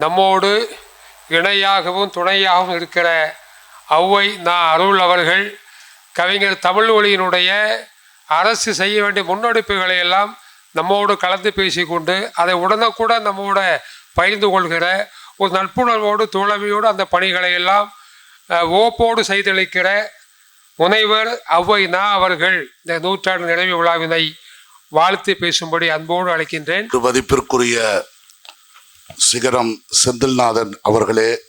நம்மோடு இணையாகவும் துணையாகவும் இருக்கிற ஔவை நான் அருள் அவர்கள் கவிஞர் தமிழ் ஒளியினுடைய அரசு செய்ய வேண்டிய முன்னெடுப்புகளை எல்லாம் நம்மோடு கலந்து பேசிக்கொண்டு அதை உடனக்கூட நம்மோட பகிர்ந்து கொள்கிற ஒரு நட்புணர்வோடு தோழமையோடு அந்த பணிகளை எல்லாம் ஓப்போடு செய்தளிக்கிற முனைவர் ஔவை நா அவர்கள் இந்த நூற்றாண்டு நினைவு விழாவினை வாழ்த்து பேசும்படி அன்போடு அழைக்கின்றேன். மதிப்பிற்குரிய சிகரம் செந்தில்நாதன் அவர்களே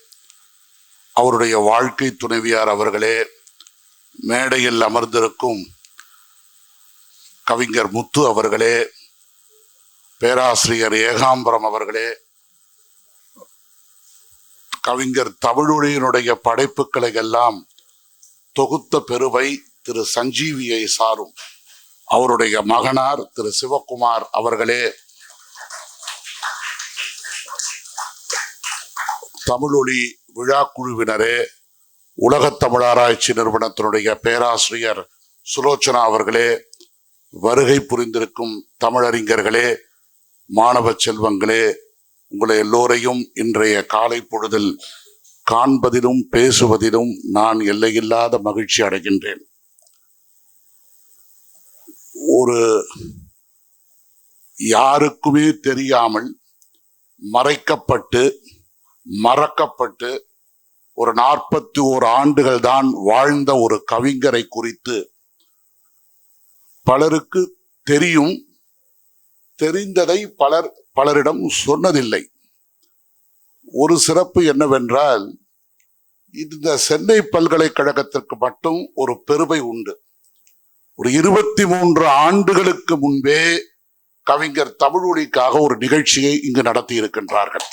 அவருடைய வாழ்க்கை துணைவியார் அவர்களே மேடையில் அமர்ந்திருக்கும் கவிஞர் முத்து அவர்களே பேராசிரியர் ஏகாம்பரம் அவர்களே கவிஞர் தமிழொழியினுடைய படைப்புகளை எல்லாம் தொகுத்த பெருவை திரு சஞ்சீவியை சாரும். அவருடைய மகனார் திரு சிவகுமார் அவர்களே தமிழொலி விழா குழுவினரே உலகத் தமிழாராய்ச்சி நிறுவனத்தினுடைய பேராசிரியர் சுலோச்சனா அவர்களே வருகை புரிந்திருக்கும் தமிழறிஞர்களே மாணவ செல்வங்களே உங்களை எல்லோரையும் இன்றைய காலை பொழுதில் காண்பதிலும் பேசுவதிலும் நான் எல்லையில்லாத மகிழ்ச்சி அடைகின்றேன். ஒரு யாருக்குமே தெரியாமல் மறைக்கப்பட்டு மறக்கப்பட்டு ஒரு நாற்பத்தி ஓர் ஆண்டுகள் தான் வாழ்ந்த ஒரு கவிஞரை குறித்து பலருக்கு தெரியும். தெரிந்ததை பலர் பலரிடம் சொன்னதில்லை. ஒரு சிறப்பு என்னவென்றால் இந்த சென்னை பல்கலைக்கழகத்திற்கு மட்டும் ஒரு பெருமை உண்டு. ஒரு இருபத்தி மூன்று ஆண்டுகளுக்கு முன்பே கவிஞர் தமிழொலிக்காக ஒரு நிகழ்ச்சியை இங்கு நடத்தி இருக்கின்றார்கள்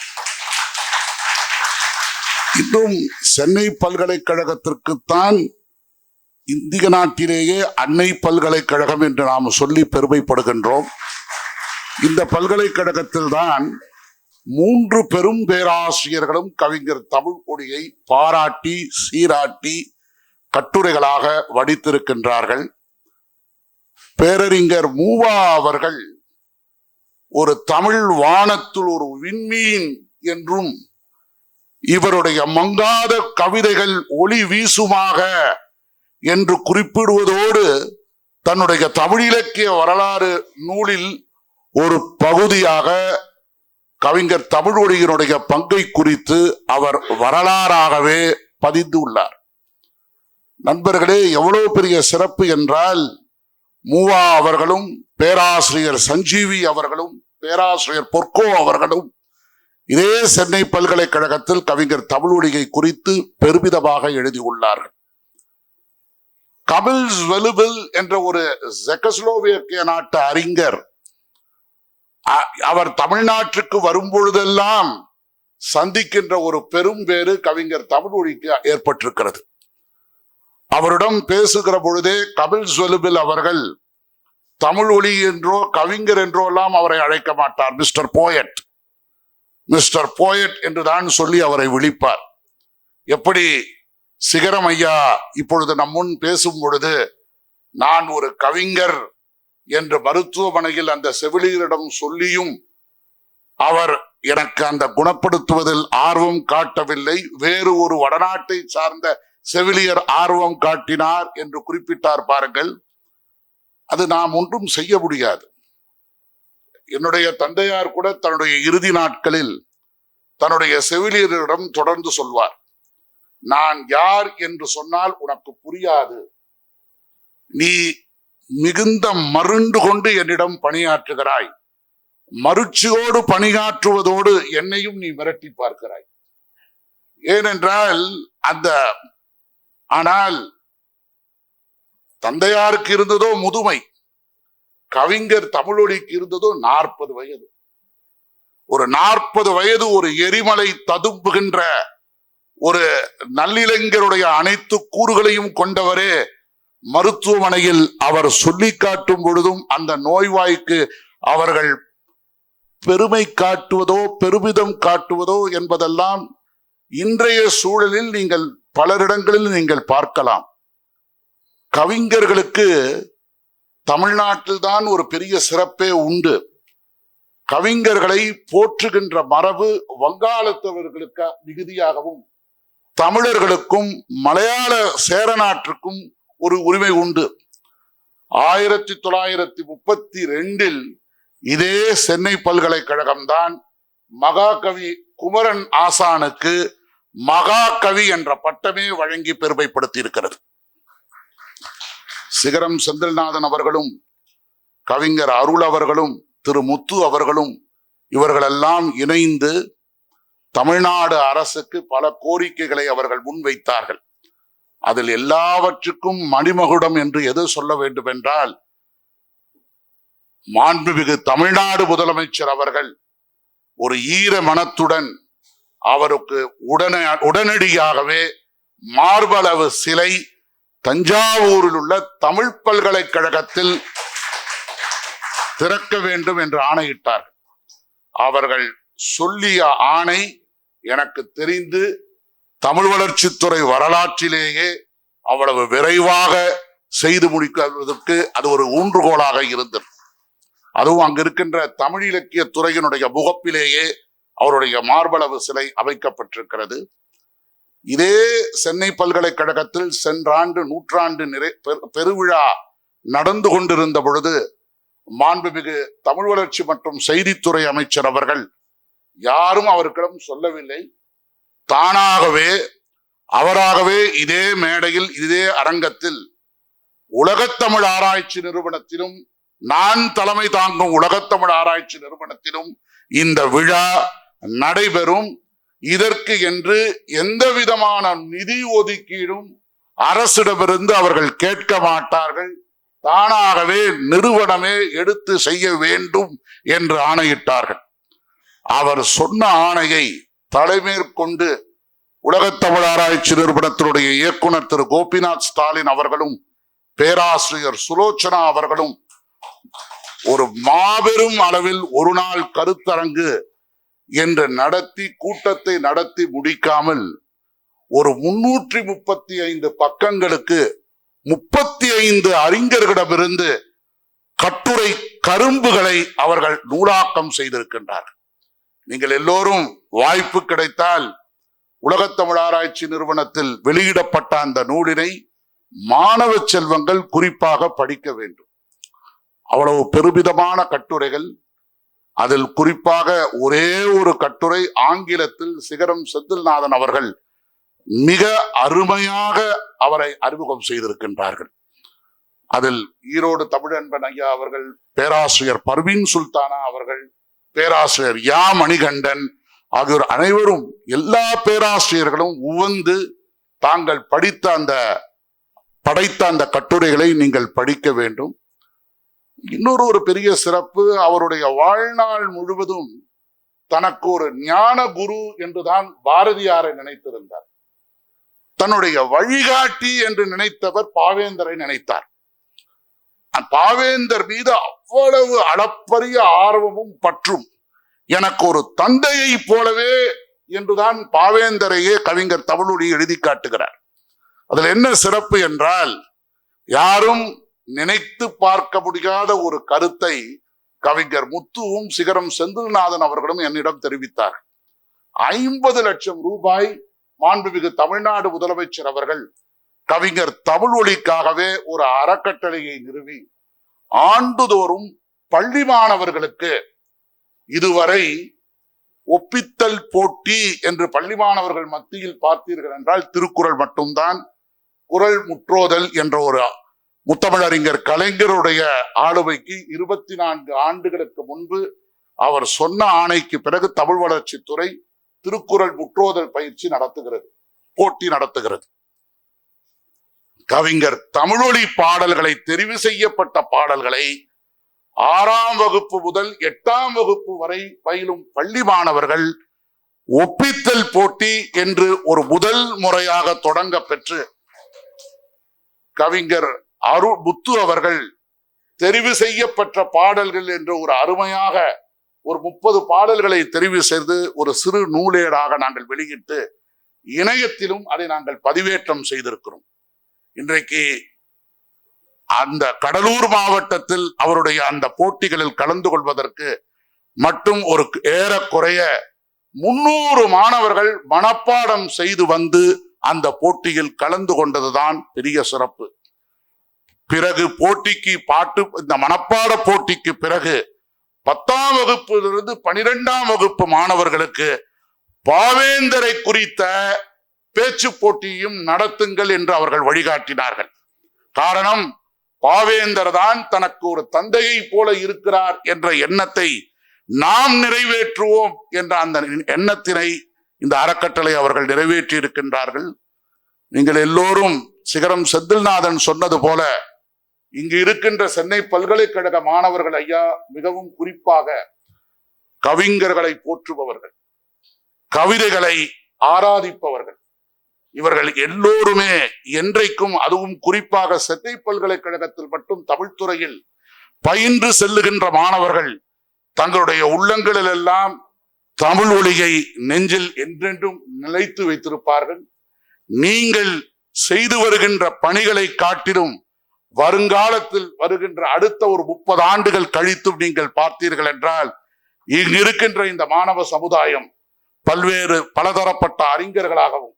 இன்னும் சென்னை பல்கலைக்கழகத்திற்குத்தான் இந்திய நாட்டிலேயே அன்னை பல்கலைக்கழகம் என்று நாம் சொல்லி பெருமைப்படுகின்றோம். இந்த பல்கலைக்கழகத்தில் தான் மூன்று பெரும் பேராசிரியர்களும் கவிஞர் தமிழ் கொடியை பாராட்டி சீராட்டி கட்டுரைகளாக வடித்திருக்கின்றார்கள். பேரறிஞர் மூவா அவர்கள் ஒரு தமிழ் வானத்தில் ஒரு விண்மீன் என்றும் இவருடைய மங்காத கவிதைகள் ஒளி வீசுமாக என்று குறிப்பிடுவதோடு தன்னுடைய தமிழ் இலக்கிய வரலாறு நூலில் ஒரு பகுதியாக கவிஞர் தமிழொழியினுடைய பங்கை குறித்து அவர் வரலாறாகவே பதிந்து உள்ளார். நண்பர்களே எவ்வளவு பெரிய சிறப்பு என்றால் மூவா அவர்களும் பேராசிரியர் சஞ்சீவி அவர்களும் பேராசிரியர் பொற்கோ அவர்களும் இதே சென்னை பல்கலைக்கழகத்தில் கவிஞர் தமிழொழியை குறித்து பெருமிதமாக எழுதியுள்ளார்கள். கபில் ஸ்வெலுபில் என்ற ஒரு ஜெகஸ்லோவியக்கிய நாட்டு அறிஞர் அ- அவர் தமிழ்நாட்டுக்கு வரும் பொழுதெல்லாம் சந்திக்கின்ற ஒரு பெரும் பேரு கவிஞர் தமிழொழிக்கு ஏற்பட்டிருக்கிறது. அவரிடம் பேசுகிற பொழுதே கபில் சொலுபில் அவர்கள் தமிழ் ஒளி என்றோ கவிஞர் என்றோ எல்லாம் அவரை அழைக்க மாட்டார் மிஸ்டர் போயட். மிஸ்டர் போயட் என்றுதான் சொல்லி அவரை விழிப்பார். எப்படி சிகரம் ஐயா இப்பொழுது நம் முன் பேசும் பொழுது நான் ஒரு கவிஞர் என்று மருத்துவமனையில் அந்த செவிலியரிடம் சொல்லியும் அவர் எனக்கு அந்த குணப்படுத்துவதில் ஆர்வம் காட்டவில்லை வேறு ஒரு வடநாட்டை சார்ந்த செவிலியர் ஆர்வம் காட்டினார் என்று குறிப்பிட்டார் பாருங்கள். அது நாம் ஒன்றும் செய்ய முடியாது. என்னுடைய தந்தையார் கூட தன்னுடைய இறுதி நாட்களில் தன்னுடைய செவிலியரிடம் தொடர்ந்து சொல்வார் நான் யார் என்று சொன்னால் உனக்கு புரியாது. நீ மிகுந்த மருண்டு கொண்டு என்னிடம் பணியாற்றுகிறாய். மருட்சியோடு பணியாற்றுவதோடு என்னையும் நீ மிரட்டி பார்க்கிறாய். ஏனென்றால் அந்த ஆனால் தந்தையாருக்கு இருந்ததோ முதுமை. கவிஞர் தமிழொலிக்கு இருந்ததோ நாற்பது வயது. ஒரு நாற்பது வயது ஒரு எரிமலை ததும்புகின்ற ஒரு நல்லிளைஞருடைய அனைத்து கூறுகளையும் கொண்டவரே மருத்துவமனையில் அவர் சொல்லி காட்டும் பொழுதும் அந்த நோய்வாய்க்கு அவர்கள் பெருமை காட்டுவதோ பெருமிதம் காட்டுவதோ என்பதெல்லாம் இன்றைய சூழலில் நீங்கள் பலரிடங்களில் நீங்கள் பார்க்கலாம். கவிஞர்களுக்கு தமிழ்நாட்டில் தான் ஒரு பெரிய சிறப்பே உண்டு. கவிஞர்களை போற்றுகின்ற மரபு வங்காளத்தவர்களுக்கு மிகுதியாகவும் தமிழர்களுக்கும் மலையாள சேரநாட்டிற்கும் ஒரு உரிமை உண்டு. ஆயிரத்தி தொள்ளாயிரத்தி முப்பத்தி ரெண்டில் இதே சென்னை பல்கலைக்கழகம்தான் மகாகவி குமரன் ஆசானுக்கு மகாகவி என்ற பட்டமே வழங்கி பெருமைப்படுத்தி இருக்கிறது சிகரம் செந்தில்நாதன் அவர்களும் கவிஞர் அருள் அவர்களும் திரு முத்து அவர்களும் இவர்களெல்லாம் இணைந்து தமிழ்நாடு அரசுக்கு பல கோரிக்கைகளை அவர்கள் முன்வைத்தார்கள். அதில் எல்லாவற்றுக்கும் மணிமகுடம் என்று எது சொல்ல வேண்டும் என்றால் மாண்புமிகு தமிழ்நாடு முதலமைச்சர் அவர்கள் ஒரு ஈர மனத்துடன் அவருக்கு உடனே உடனடியாகவே மார்பளவு சிலை தஞ்சாவூரில் உள்ள தமிழ் பல்கலைக்கழகத்தில் திறக்க வேண்டும் என்று ஆணையிட்டார் அவர்கள் சொல்லிய ஆணை எனக்கு தெரிந்து தமிழ் வளர்ச்சித்துறை வரலாற்றிலேயே அவ்வளவு விரைவாக செய்து முடிக்கிறதுக்கு அது ஒரு ஊன்றுகோலாக இருந்தது. அதுவும் அங்கு இருக்கின்ற தமிழ் இலக்கிய துறையினுடைய முகப்பிலேயே அவருடைய மார்பளவு சிலை அமைக்கப்பட்டிருக்கிறது. இதே சென்னை பல்கலைக்கழகத்தில் சென்ற ஆண்டு நூற்றாண்டு நிறை பெரு- பெருவிழா நடந்து கொண்டிருந்த பொழுது மாண்புமிகு தமிழ் வளர்ச்சி மற்றும் செய்தித்துறை அமைச்சர் அவர்கள் யாரும் அவர்களிடம் சொல்லவில்லை. தானாகவே அவராகவே இதே மேடையில் இதே அரங்கத்தில் உலகத்தமிழ் ஆராய்ச்சி நிறுவனத்திலும் நான் தலைமை தாங்கும் உலகத்தமிழ் ஆராய்ச்சி நிறுவனத்திலும் இந்த விழா நடைபெறும். இதற்கு என்று எந்த விதமான நிதி ஒதுக்கீடும் அரசிடமிருந்து அவர்கள் கேட்க மாட்டார்கள். தானாகவே நிறுவனமே எடுத்து செய்ய வேண்டும் என்று ஆணையிட்டார்கள். அவர் சொன்ன ஆணையை தலைமேற்கொண்டு உலகத்தமிழ் ஆராய்ச்சி நிறுவனத்தினுடைய இயக்குனர் திரு கோபிநாத் ஸ்டாலின் அவர்களும் பேராசிரியர் சுலோச்சனா அவர்களும் ஒரு மாபெரும் அளவில் ஒரு நாள் கருத்தரங்கு என்று நடத்தி கூட்டத்தை நடத்தி முடிக்காமல் ஒரு முன்னூற்றி முப்பத்தி ஐந்து பக்கங்களுக்கு முப்பத்தி ஐந்து அறிஞர்களிடமிருந்து கட்டுரை கரும்புகளை அவர்கள் நூலாக்கம் செய்திருக்கின்றார்கள். நீங்கள் எல்லோரும் வாய்ப்பு கிடைத்தால் உலகத்தமிழ் ஆராய்ச்சி நிறுவனத்தில் வெளியிடப்பட்ட அந்த நூலினை மாணவ செல்வங்கள் குறிப்பாக படிக்க வேண்டும். அவ்வளவு பெருமிதமான கட்டுரைகள் அதில் குறிப்பாக ஒரே ஒரு கட்டுரை ஆங்கிலத்தில் சிகரம் செந்தில்நாதன் அவர்கள் மிக அருமையாக அவரை அறிமுகம் செய்திருக்கின்றார்கள். அதில் ஈரோடு தமிழன்பன் ஐயா அவர்கள் பேராசிரியர் பர்வீன் சுல்தானா அவர்கள் பேராசிரியர் யா மணிகண்டன் ஆகியோர் அனைவரும் எல்லா பேராசிரியர்களும் உவந்து தாங்கள் படித்த அந்த படைத்த அந்த கட்டுரைகளை நீங்கள் படிக்க வேண்டும். இன்னொரு ஒரு பெரிய சிறப்பு அவருடைய வாழ்நாள் முழுவதும் தனக்கு ஒரு ஞான குரு என்றுதான் பாரதியாரை நினைத்திருந்தார். தன்னுடைய வழிகாட்டி என்று நினைத்தவர் பாவேந்தரை நினைத்தார். பாவேந்தர் மீது அவ்வளவு அளப்பரிய ஆர்வமும் பற்றும் எனக்கு ஒரு தந்தையை போலவே என்றுதான் பாவேந்தரையே கவிஞர் தமிழொலி எழுதி காட்டுகிறார். அதுல என்ன சிறப்பு என்றால் யாரும் நினைத்து பார்க்க முடியாத ஒரு கருத்தை கவிஞர் முத்துவும் சிகரம் செந்தில்நாதன் அவர்களும் என்னிடம் தெரிவித்தார் ஐம்பது லட்சம் ரூபாய் மாண்புமிகு தமிழ்நாடு முதலமைச்சர் அவர்கள் கவிஞர் தமிழ் ஒளிக்காகவே ஒரு அறக்கட்டளையை நிறுவி ஆண்டுதோறும் பள்ளி மாணவர்களுக்கு இதுவரை ஒப்பித்தல் போட்டி என்று பள்ளி மாணவர்கள் மத்தியில் பார்த்தீர்கள் என்றால் திருக்குறள் மட்டும்தான் குரல் முற்றோதல் என்ற ஒரு முத்தமிழறிஞர் கலைஞருடைய ஆளுமைக்கு இருபத்தி நான்கு ஆண்டுகளுக்கு முன்பு அவர் சொன்ன ஆணைக்கு பிறகு தமிழ் வளர்ச்சித்துறை திருக்குறள் முற்றோதல் பயிற்சி நடத்துகிறது போட்டி நடத்துகிறது. கவிஞர் தமிழொலி பாடல்களை தெரிவு செய்யப்பட்ட பாடல்களை ஆறாம் வகுப்பு முதல் எட்டாம் வகுப்பு வரை பயிலும் பள்ளி மாணவர்கள் ஒப்பித்தல் போட்டி என்று ஒரு முதல் முறையாக தொடங்க பெற்று கவிஞர் அரு முத்து அவர்கள் தெரிவு செய்யப்பட்ட பாடல்கள் என்று ஒரு அருமையாக ஒரு முப்பது பாடல்களை தெரிவு செய்து ஒரு சிறு நூலேடாக நாங்கள் வெளியிட்டு இணையத்திலும் அதை நாங்கள் பதிவேற்றம் செய்திருக்கிறோம். இன்றைக்கு அந்த கடலூர் மாவட்டத்தில் அவருடைய அந்த போட்டிகளில் கலந்து கொள்வதற்கு மட்டும் ஒரு ஏறக்குறைய முன்னூறு மாணவர்கள் மனப்பாடம் செய்து வந்து அந்த போட்டியில் கலந்து கொண்டதுதான் பெரிய சிறப்பு. பிறகு போட்டிக்கு பாட்டு இந்த மனப்பாட போட்டிக்கு பிறகு பத்தாம் வகுப்பிலிருந்து பனிரெண்டாம் வகுப்பு மாணவர்களுக்கு பாவேந்தரை குறித்த பேச்சு போட்டியும் நடத்துங்கள் என்று அவர்கள் வழிகாட்டினார்கள். காரணம் பாவேந்தர் தான் தனக்கு ஒரு தந்தையை போல இருக்கிறார் என்ற எண்ணத்தை நாம் நிறைவேற்றுவோம் என்ற அந்த எண்ணத்தினை இந்த அறக்கட்டளை அவர்கள் நிறைவேற்றி இருக்கின்றார்கள் நீங்கள் எல்லோரும் சிகரம் செந்தில்நாதன் சொன்னது போல இங்கு இருக்கின்ற சென்னை பல்கலைக்கழக மாணவர்கள் ஐயா மிகவும் குறிப்பாக கவிஞர்களை போற்றுபவர்கள் கவிதைகளை ஆராதிப்பவர்கள். இவர்கள் எல்லோருமே என்றைக்கும் அதுவும் குறிப்பாக சென்னை பல்கலைக்கழகத்தில் மட்டும் தமிழ்துறையில் பயின்று செல்லுகின்ற மாணவர்கள் தங்களுடைய உள்ளங்களில் எல்லாம் தமிழ் ஒளியை நெஞ்சில் என்றென்றும் நிலைத்து வைத்திருப்பார்கள். நீங்கள் செய்து வருகின்ற பணிகளை காட்டிலும் வருங்காலத்தில் வருகின்ற அடுத்த ஒரு முப்பது ஆண்டுகள் கழித்தும் நீங்கள் பார்த்தீர்கள் என்றால் இங்கு இருக்கின்ற இந்த மாணவ சமுதாயம் பல்வேறு பலதரப்பட்ட அறிஞர்களாகவும்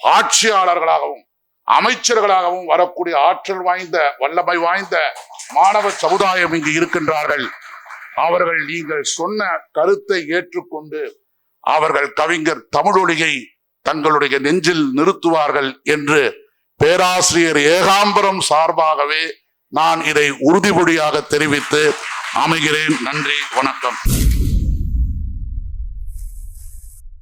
ஆட்சியாளர்களாகவும் அமைச்சர்களாகவும் வரக்கூடிய ஆற்றல் வாய்ந்த வல்லமை வாய்ந்த மாணவ சமுதாயம் இங்கு இருக்கின்றார்கள். அவர்கள் நீங்கள் சொன்ன கருத்தை ஏற்றுக்கொண்டு அவர்கள் கவிஞர் தமிழொலியை தங்களுடைய நெஞ்சில் நிறுத்துவார்கள் என்று பேராசிரியர் ஏகாம்பரம் சார்பாகவே நான் இதை உறுதிமொழியாக தெரிவித்து அமைகிறேன். நன்றி வணக்கம்.